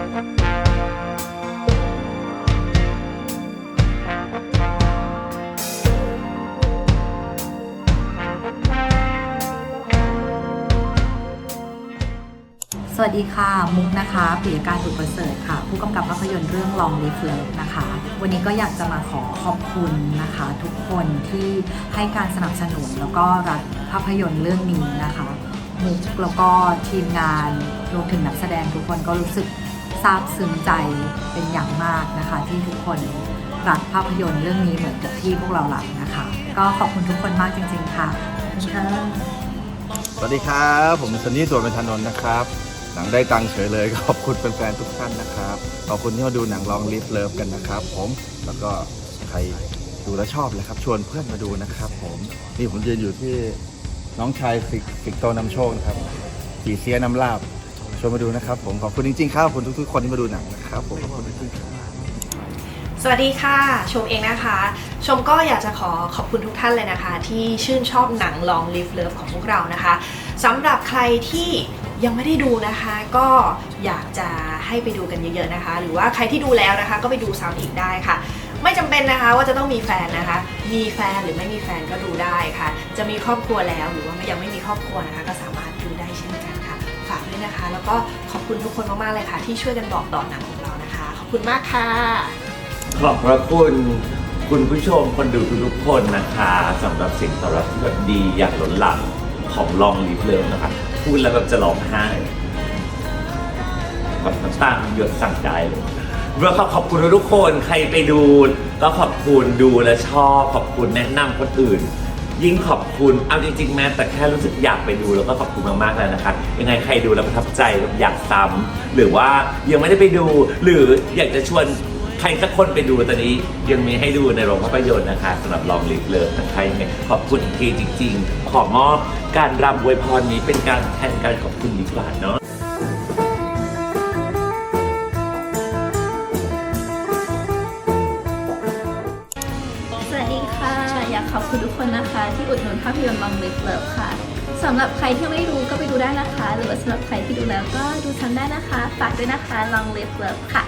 สวัสดีค่ะ มุกนะคะปิยการบุตรประเสริฐค่ะ ผู้กำกับภาพยนตร์เรื่อง Long Live Love นะคะ วันนี้ก็อยากจะมาขอขอบคุณนะคะ ทุกคนที่ให้การสนับสนุนแล้วก็รักภาพยนตร์เรื่องนี้นะคะมุกแล้วก็ทีมงานรวมถึงนักแสดงทุกคนก็รู้สึก ซาบซึ้งใจเป็นอย่างมากนะคะ ที่ทุกคนรักภาพยนตร์เรื่องนี้เหมือนกับที่พวกเรารักนะคะ ก็ขอบคุณทุกคนมากจริง ๆ ค่ะขอบคุณค่ะสวัสดีครับ ผมซันนี่ตัวเป็นธนนท์นะครับหนังได้ตังค์เฉยเลยขอบคุณแฟนๆทุกท่านนะครับ ขอบคุณที่มาดูหนังลองลิฟเลิฟกันนะครับ ผมแล้วก็ใครดูแล้วชอบเลยครับ ชวนเพื่อนมาดูนะครับ ผมนี่ผมยืนอยู่ที่น้องชายสิกสิกโตนำโชคนะครับจีเซียน้ำลาบ ชวนมาดูนะครับผมขอบคุณจริงๆครับขอบคุณทุกๆคนที่มาดูหนังนะครับผมขอบคุณจริงๆครับ สวัสดีค่ะ ชมเองนะคะ ชมก็อยากจะขอขอบคุณทุกท่านเลยนะคะ ที่ชื่นชอบหนัง Long Live Love ของพวกเรานะคะสำหรับใครที่ยังไม่ได้ดูนะคะ ก็อยากจะให้ไปดูกันเยอะๆนะคะ หรือว่าใครที่ดูแล้วนะคะ ก็ไปดูซ้ำอีกได้ค่ะ ไม่จำเป็นนะคะว่าจะต้องมีแฟนนะคะ มีแฟนหรือไม่มีแฟนก็ดูได้ค่ะ จะมีครอบครัวแล้วหรือว่ายังไม่มีครอบครัวนะคะ ก็สามารถดูได้เช่นกันค่ะ ฝากด้วยนะคะ แล้วก็ขอบคุณทุกคนมากๆเลยค่ะ ที่ช่วยกันบอกต่อหนังของเรานะคะ ขอบคุณมากค่ะ ขอบพระคุณคุณผู้ชมคนดูทุกๆคนนะคะสำหรับสิ่งตอบรับที่แบบดีอย่างล้นหลามของลองลิฟเลิฟนะคะ พูดแล้วแบบจะร้องไห้แบบน้ำตาหยดสั่งใจเลยเมื่อขอขอบคุณทุกคนใครไปดู ก็ขอบคุณดูและชอบขอบคุณแนะนำคนอื่น ยิ่งขอบคุณ เอาจริงๆแม้แต่แค่รู้สึกอยากไปดูแล้วก็ขอบคุณมากๆเลยนะคะ ยังไงใครดูแล้วประทับใจแบบอยากซ้ำหรือว่ายังไม่ได้ไปดู หรืออยากจะชวนใครสักคนไปดูตอนนี้ยังมีให้ดูในโรงภาพยนตร์นะคะสำหรับลองลิฟเลิฟนะคะยังไงขอบคุณอีกทีจริง ๆ ขอมอบการรำอวยพรนี้เป็นการแทนการขอบคุณดีกว่าเนาะ วัสดีค่ะอยากขอบคุณทุกคนนะคะ ที่อุดหนุนภาพยนตร์บางเบลเลิฟค่ะสำหรับใครที่ไม่ดูก็ไปดูได้นะคะ หรือว่าสำหรับใครที่ดูแล้วก็ดูซ้ำได้นะคะ ฝากด้วยนะคะลองเล็บค่ะ